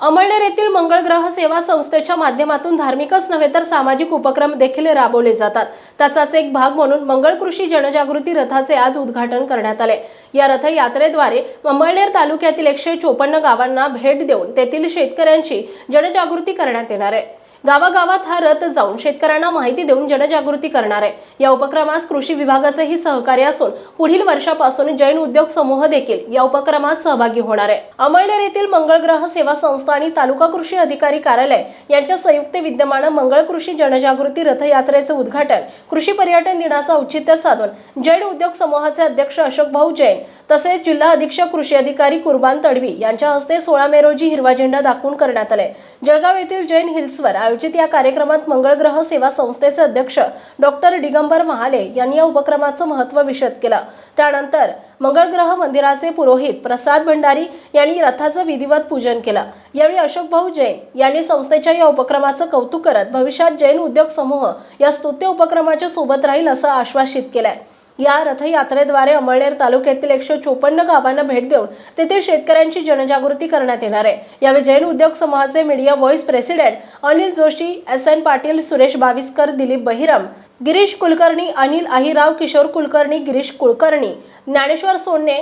अमळनेर येथील मंगळ ग्रह सेवा संस्थेच्या माध्यमातून धार्मिकच नव्हे तर सामाजिक उपक्रम देखील राबवले जातात. त्याचाच एक भाग म्हणून मंगळ कृषी जनजागृती रथाचे आज उद्घाटन करण्यात आले. या रथयात्रेद्वारे अमळनेर तालुक्यातील एकशे चोपन्न गावांना भेट देऊन तेथील शेतकऱ्यांची जनजागृती करण्यात येणार आहे. गावागावात हा रथ जाऊन शेतकऱ्यांना माहिती देऊन जनजागृती करणार आहे. या उपक्रमास कृषी विभागाचेही सहकार्य असून पुढील वर्षापासून जैन उद्योग समूह देखील या उपक्रमात सहभागी होणार आहे. अमळनेर येथील मंगळग्रह सेवा संस्था आणि तालुका कृषी अधिकारी कार्यालय यांच्या संयुक्त विद्यमानं मंगळ कृषी जनजागृती रथयात्रेचे उद्घाटन कृषी पर्यटन दिनाचं औचित्य साधून जैन उद्योग समूहाचे अध्यक्ष अशोक भाऊ जैन तसेच जिल्हा अधीक्षक कृषी अधिकारी कुर्बान तडवी यांच्या हस्ते सोळा मे रोजी हिरवा झेंडा दाखवून करण्यात आले जळगाव येथील जैन हिल्सवर आयोजित या कार्यक्रमात मंगळग्रह सेवा संस्थेचे अध्यक्ष डॉक्टर दिगंबर महाले यांनी या उपक्रमाचं महत्त्व विशद केलं. त्यानंतर मंगळग्रह मंदिराचे पुरोहित प्रसाद भंडारी यांनी रथाचं विधिवत पूजन केलं. यावेळी अशोक भाऊ जैन यांनी संस्थेच्या या उपक्रमाचं कौतुक करत भविष्यात जैन उद्योग समूह या स्तुत्य उपक्रमाच्या सोबत राहील असं आश्वासित केलंय. या रथयात्रेद्वारे अमळनेर तालुक्यातील एकशे चोपन्न गावांना भेट देऊन तेथील शेतकऱ्यांची जनजागृती करण्यात येणार आहे. यावेळी जैन उद्योग समूहाचे media vice president Anil Joshi S N Patil Suresh Baviskar Dilip Bahiram Girish Kulkarni Anil Ahirao Kishor Kulkarni Girish Kulkarni Dnyaneshwar Sonne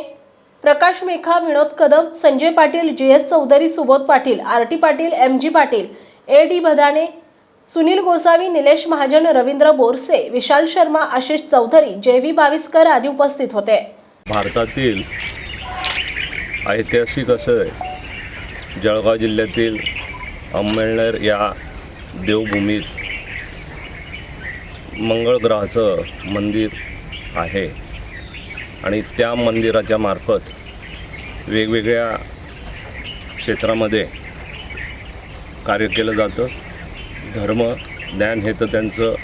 Prakash Mekha Vinod Kadam Sanjay Patil G S Chaudhari Subodh Patil R T Patil M G Patil A D Bhadane Sunil Gosavi Nilesh Mahajan Ravindra Borse Vishal Sharma Ashish Chaudhari J V Baviskar आदी उपस्थित होते. भारतातील ऐतिहासिक असं जळगाव जिल्ह्यातील अंमळनेर या देवभूमीत मंगळ ग्रहाचं मंदिर आहे. आणि त्या मंदिराच्या मार्फत वेगवेगळ्या क्षेत्रामध्ये कार्य केलं जातं. धर्म ज्ञान हे तर त्यांचं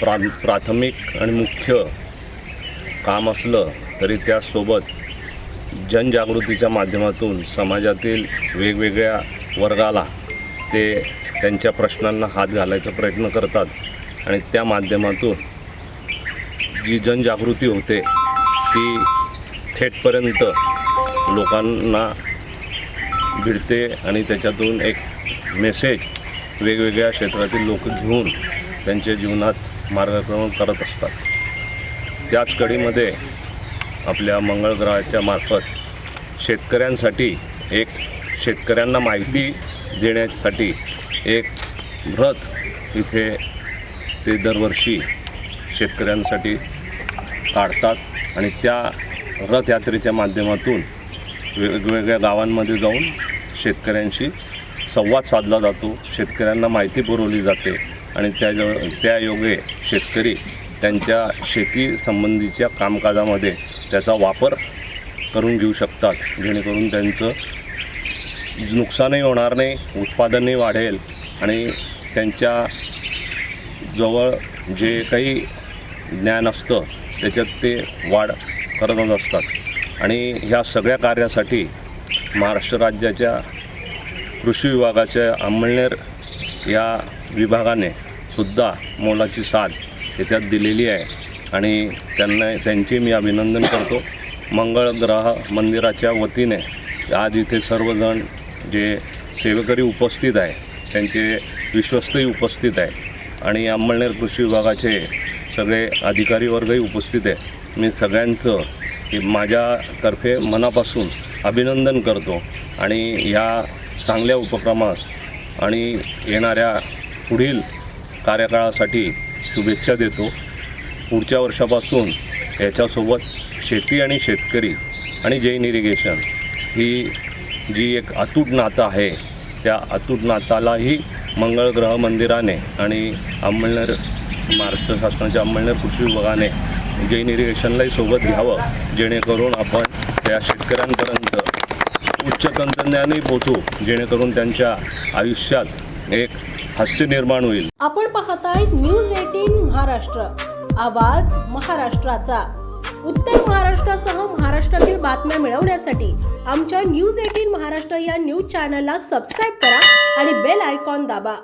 प्रा प्राथमिक आणि मुख्य काम असलं तरी त्यासोबत जनजागृतीच्या माध्यमातून समाजातील वेगवेगळ्या वर्गाला ते त्यांच्या प्रश्नांना हात घालायचा प्रयत्न करतात. आणि त्या माध्यमातून जी जनजागृती होते ती थेटपर्यंत लोकांना भिडते आणि त्याच्यातून एक मेसेज वेगवेगळ्या क्षेत्रातील लोक घेऊन त्यांच्या जीवनात मार्गक्रमण करत असतात. त्याच कडीमध्ये आपल्या मंगळ ग्रहाच्या मार्फत शेतकऱ्यांसाठी एक शेतकऱ्यांना माहिती देण्यासाठी एक व्रत इथे ते दरवर्षी शेतकऱ्यांसाठी काढतात आणि त्या रथयात्रेच्या माध्यमातून वेगवेगळ्या गावांमध्ये जाऊन शेतकऱ्यांशी संवाद साधला जातो. शेतकऱ्यांना माहिती पुरवली जाते आणि त्या त्या योगे शेतकरी त्यांच्या शेतीसंबंधीच्या कामकाजामध्ये त्याचा वापर करून घेऊ शकतात. जेणेकरून त्यांचं नुकसानही होणार नाही उत्पादनही वाढेल आणि त्यांच्या जवळ जे काही ज्ञान असतं त्याच्यात ते वाढ करतच असतात. आणि ह्या सगळ्या कार्यासाठी महाराष्ट्र राज्याच्या कृषी विभागाच्या अंमळनेर या विभागाने सुद्धा मोलाची साथ याच्यात दिलेली आहे. आणि त्यांना त्यांचे मी अभिनंदन करतो. मंगळ ग्रह मंदिराच्या वतीने आज इथे सर्वजण जे सेवेकरी उपस्थित आहे त्यांचे विश्वस्तही उपस्थित आहे. आणि अंमळनेर कृषी विभागाचे सगळे अधिकारी वर्गही उपस्थित आहे. मी सगळ्यांचं की माझ्यातर्फे मनापासून अभिनंदन करतो. आणि या चांगल्या उपक्रमास आणि येणाऱ्या पुढील कार्यकाळासाठी शुभेच्छा देतो. पुढच्या वर्षापासून याच्यासोबत शेती आणि शेतकरी आणि जैन इरिगेशन ही जी एक अतूट नातं आहे त्या अतूट नातालाही मंगळ ग्रह मंदिराने आणि अंमळनेर महाराष्ट्र शासनाच्या अंमळनेर कृषी विभागाने जैन इरिगेशनलाही सोबत घ्यावं जेणेकरून आपण त्या शेतकऱ्यांपर्यंत उच्च तंत्रज्ञानही पोचू जेणेकरून त्यांच्या आयुष्यात एक हास्य निर्माण होईल. आपण पाहताय न्यूज एटीन महाराष्ट्र. आवाज महाराष्ट्राचा. उत्तर महाराष्ट्रासह महाराष्ट्रातील बातम्या मिळवण्यासाठी आमच्या न्यूज एटीन महाराष्ट्र या न्यूज चॅनलला सबस्क्राईब करा आणि बेल आयकॉन दाबा.